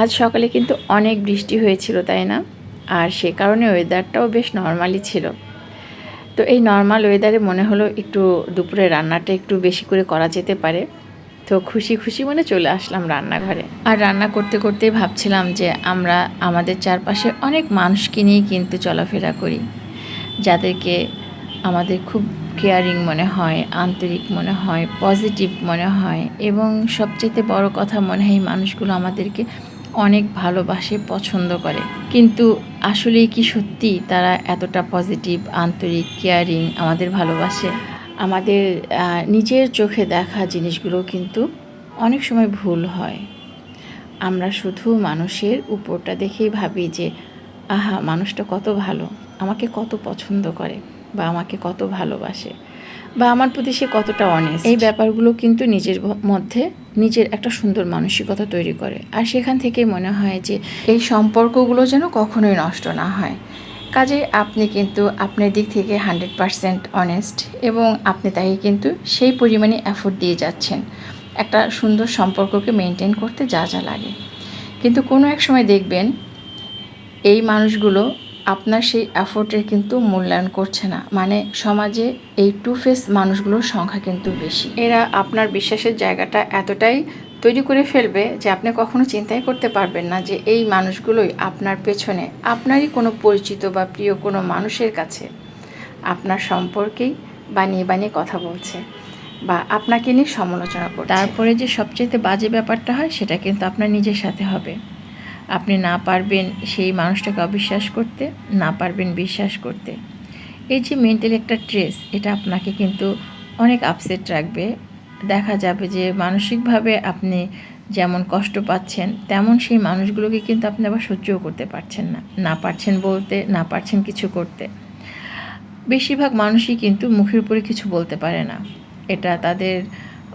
আজ সকালে কিন্তু অনেক বৃষ্টি হয়েছিল, তাই না? আর সে কারণে ওয়েদারটাও বেশ নর্মালি ছিল। তো এই নর্মাল ওয়েদারে মনে হলো একটু দুপুরে রান্নাটা একটু বেশি করে করা যেতে পারে। তো খুশি খুশি মনে চলে আসলাম রান্নাঘরে। আর রান্না করতে করতে ভাবছিলাম যে আমরা আমাদের চারপাশে অনেক মানুষকে নিয়ে কিন্তু চলাফেরা করি। যাদেরকে আমাদের খুব কেয়ারিং মনে হয়, আন্তরিক মনে হয় পজিটিভ মনে হয় এবং সবচেয়ে বড় কথা মনে হয় এই মানুষগুলো আমাদেরকে অনেক ভালোবাসে, পছন্দ করে। কিন্তু আসলেই কি সত্যি তারা এতটা পজিটিভ আন্তরিক কেয়ারিং আমাদের ভালোবাসে? আমাদের নিজের চোখে দেখা জিনিসগুলো কিন্তু অনেক সময় ভুল হয়। আমরা শুধু মানুষের উপরটা দেখেই ভাবি যে, আহা, মানুষটা কত ভালো। আমাকে কত পছন্দ করে বা আমাকে কত ভালোবাসে। বা আমার প্রতি সে কতটা অনেস্ট এই ব্যাপারগুলো কিন্তু নিজের মধ্যে নিজের একটা সুন্দর মানসিকতা তৈরি করে। আর সেখান থেকে মনে হয় যে এই সম্পর্কগুলো যেন কখনোই নষ্ট না হয়। কাজে আপনি কিন্তু আপনার দিক থেকে হান্ড্রেড পারসেন্ট অনেস্ট এবং আপনি তাকে কিন্তু সেই পরিমাণে এফোর্ট দিয়ে যাচ্ছেন। একটা সুন্দর সম্পর্ককে মেনটেন করতে যা যা লাগে। কিন্তু কোনো এক সময় দেখবেন এই মানুষগুলো আপনার সেই এফোর্টের কিন্তু মূল্যায়ন করছে না। মানে সমাজে এই টু ফেস মানুষগুলোর সংখ্যা কিন্তু বেশি। এরা আপনার বিশ্বাসের জায়গাটা এতটাই তৈরি করে ফেলবে যে আপনি কখনো চিন্তাই করতে পারবেন না যে এই মানুষগুলোই আপনার পেছনে, আপনারই কোনো পরিচিত বা প্রিয় কোনো মানুষের কাছে আপনার সম্পর্কেই বানিয়ে বানিয়ে কথা বলছে বা আপনাকে নিয়ে সমালোচনা করছে। তারপরে যে সবচেয়ে বাজে ব্যাপারটা হয় সেটা কিন্তু আপনার নিজের সাথে হবে। আপনি না পারবেন সেই মানুষটাকে অবিশ্বাস করতে, না পারবেন বিশ্বাস করতে। এই যে মেন্টাল একটা ট্রেস এটা আপনাকে কিন্তু অনেক আপসেট রাখবে। দেখা যাবে যে মানসিকভাবে আপনি যেমন কষ্ট পাচ্ছেন, তেমন সেই মানুষগুলোকে কিন্তু আপনি আবার সহ্যও করতে পারছেন না। না পারছেন বলতে, না পারছেন কিছু করতে। বেশিরভাগ মানুষই কিন্তু মুখের উপরে কিছু বলতে পারে না। এটা তাদের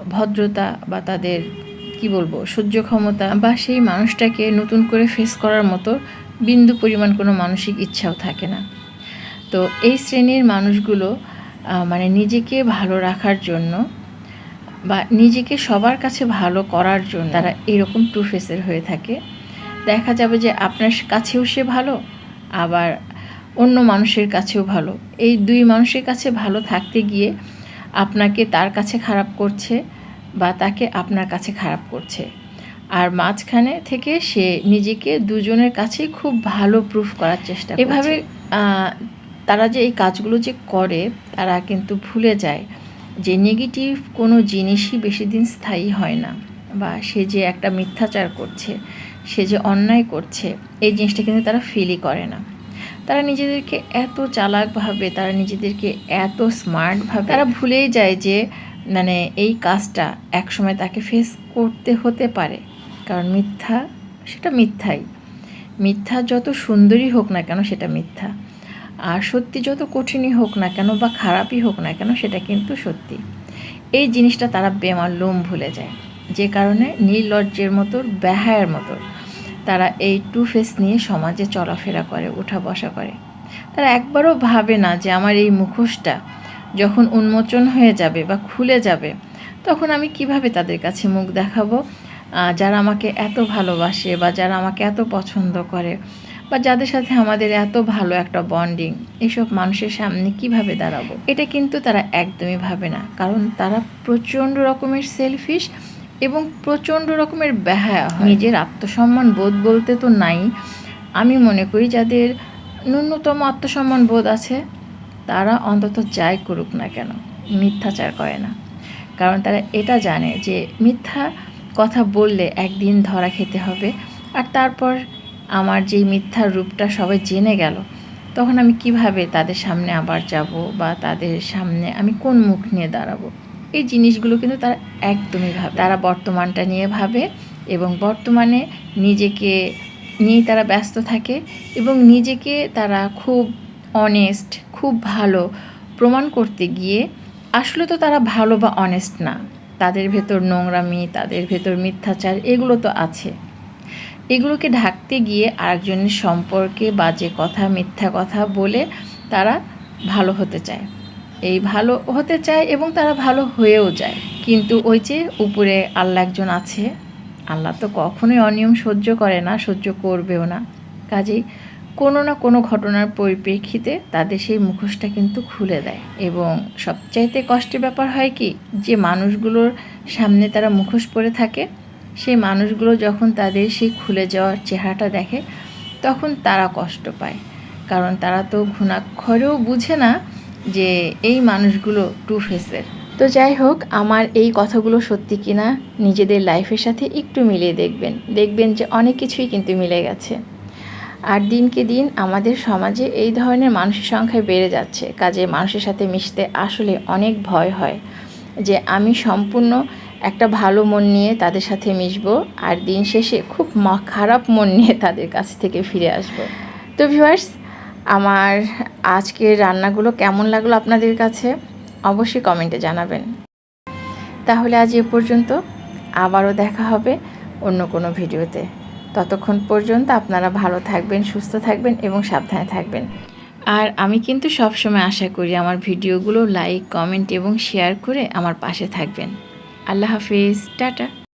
ভদ্রতা বা তাদের কি বলব, সহ্য ক্ষমতা বা সেই মানুষটাকে নতুন করে ফেস করার মতো বিন্দু পরিমাণ কোনো মানসিক ইচ্ছাও থাকে না। তো এই শ্রেণির মানুষগুলো মানে নিজেকে ভালো রাখার জন্য বা নিজেকে সবার কাছে ভালো করার জন্য তারা এরকম টু ফেসের হয়ে থাকে। দেখা যাবে যে আপনার কাছেও সে ভালো, আবার অন্য মানুষের কাছেও ভালো। এই দুই মানুষের কাছে ভালো থাকতে গিয়ে আপনাকে তার কাছে খারাপ করছে বা তাকে আপনার কাছে খারাপ করছে। আর মাঝখানে থেকে সে নিজেকে দুজনের কাছে খুব ভালো প্রুফ করার চেষ্টা এভাবে তারা যে এই কাজগুলো যে করে তারা কিন্তু ভুলে যায় যে নেগেটিভ কোনো জিনিসই বেশি দিন স্থায়ী হয় না। বা সে যে একটা মিথ্যাচার করছে সে যে অন্যায় করছে এই জিনিসটা কিন্তু তারা ফিলই করে না। তারা নিজেদেরকে এত চালাকভাবে তারা নিজেদেরকে এত স্মার্টভাবে তারা ভুলেই যায় যে মানে এই কাজটা একসময় তাকে ফেস করতে হতে পারে। কারণ মিথ্যা, সেটা মিথ্যাই। মিথ্যা যত সুন্দরই হোক না কেন সেটা মিথ্যা। আর সত্যি যত কঠিনই হোক না কেন বা খারাপই হোক না কেন সেটা কিন্তু সত্যি। এই জিনিসটা তারা বেমার লোম ভুলে যায়। যে কারণে নির্লজ্জের মতো ব্যাহায়ের মতো তারা এই টু ফেস নিয়ে সমাজে চলাফেরা করে ওঠা বসা করে। তারা একবারও ভাবে না যে আমার এই মুখোশটা যখন উন্মোচন হয়ে যাবে বা খুলে যাবে, তখন আমি কীভাবে তাদের কাছে মুখ দেখাবো? যারা আমাকে এত ভালোবাসে বা যারা আমাকে এত পছন্দ করে বা যাদের সাথে আমাদের এত ভালো একটা বন্ডিং, এসব মানুষের সামনে কীভাবে দাঁড়াবো? এটা কিন্তু তারা একদমই ভাবে না। কারণ তারা প্রচণ্ড রকমের সেলফিশ এবং প্রচণ্ড রকমের ব্যাহায়া হয়। নিজের আত্মসম্মান বোধ বলতে তো নাই। আমি মনে করি যাদের ন্যূনতম আত্মসম্মান বোধ আছে তারা অন্তত যাই করুক না কেন, মিথ্যাচার করে না। কারণ তারা এটা জানে যে মিথ্যা কথা বললে একদিন ধরা খেতে হবে। আর তারপর আমার যেই মিথ্যার রূপটা সবাই জেনে গেল, তখন আমি কীভাবে তাদের সামনে আবার যাব বা তাদের সামনে আমি কোন মুখ নিয়ে দাঁড়াবো? এই জিনিসগুলো কিন্তু তারা একদমই ভাবে তারা বর্তমানটা নিয়ে ভাবে এবং বর্তমানে নিজেকে নিয়েই তারা ব্যস্ত থাকে এবং নিজেকে তারা খুব অনেস্ট খুব ভালো প্রমাণ করতে গিয়ে, আসলে তো তারা ভালো বা অনেস্ট না। তাদের ভেতর নোংরামি, তাদের ভেতর মিথ্যাচার, এগুলো তো আছে। এগুলোকে ঢাকতে গিয়ে আরেকজনের সম্পর্কে বাজে কথা, মিথ্যা কথা বলে তারা ভালো হতে চায়। এই ভালো হতে চায় এবং তারা ভালো হয়েও যায়। কিন্তু ওই যে উপরে আল্লাহ একজন আছে, আল্লাহ তো কখনোই অনিয়ম সহ্য করে না, সহ্য করবেও না। কাজেই কোনো না কোনো ঘটনার পরিপ্রেক্ষিতে তাদের সেই মুখোশটা কিন্তু খুলে দেয়। এবং সবচাইতে কষ্টের ব্যাপার হয় কি, যে মানুষগুলোর সামনে তারা মুখোশ পরে থাকে, সেই মানুষগুলো যখন তাদের সেই খুলে যাওয়ার চেহারাটা দেখে, তখন তারা কষ্ট পায়। কারণ তারা তো ঘুণাক্ষরেও বুঝে না যে এই মানুষগুলো টু ফেসের তো যাই হোক, আমার এই কথাগুলো সত্যি কিনা নিজেদের লাইফের সাথে একটু মিলিয়ে দেখবেন। দেখবেন যে অনেক কিছুই কিন্তু মিলে গেছে। আর দিনকে দিন আমাদের সমাজে এই ধরনের মানুষের সংখ্যা বেড়ে যাচ্ছে। কাজে মানুষের সাথে মিশতে আসলে অনেক ভয় হয় যে আমি সম্পূর্ণ একটা ভালো মন নিয়ে তাদের সাথে মিশবো আর দিন শেষে খুব খারাপ মন নিয়ে তাদের কাছ থেকে ফিরে আসব। তো ভিউয়ার্স আমার আজকের রান্নাগুলো কেমন লাগল আপনাদের কাছে? অবশ্যই কমেন্টে জানাবেন। তাহলে আজ এ পর্যন্ত। আবারও দেখা হবে অন্য কোনো ভিডিওতে ততক্ষণ পর্যন্ত আপনারা ভালো থাকবেন, সুস্থ থাকবেন এবং সাবধানে থাকবেন। আর আমি কিন্তু সবসময় আশা করি আমার ভিডিওগুলো লাইক কমেন্ট এবং শেয়ার করে আমার পাশে থাকবেন। আল্লাহ হাফিজ, টাটা।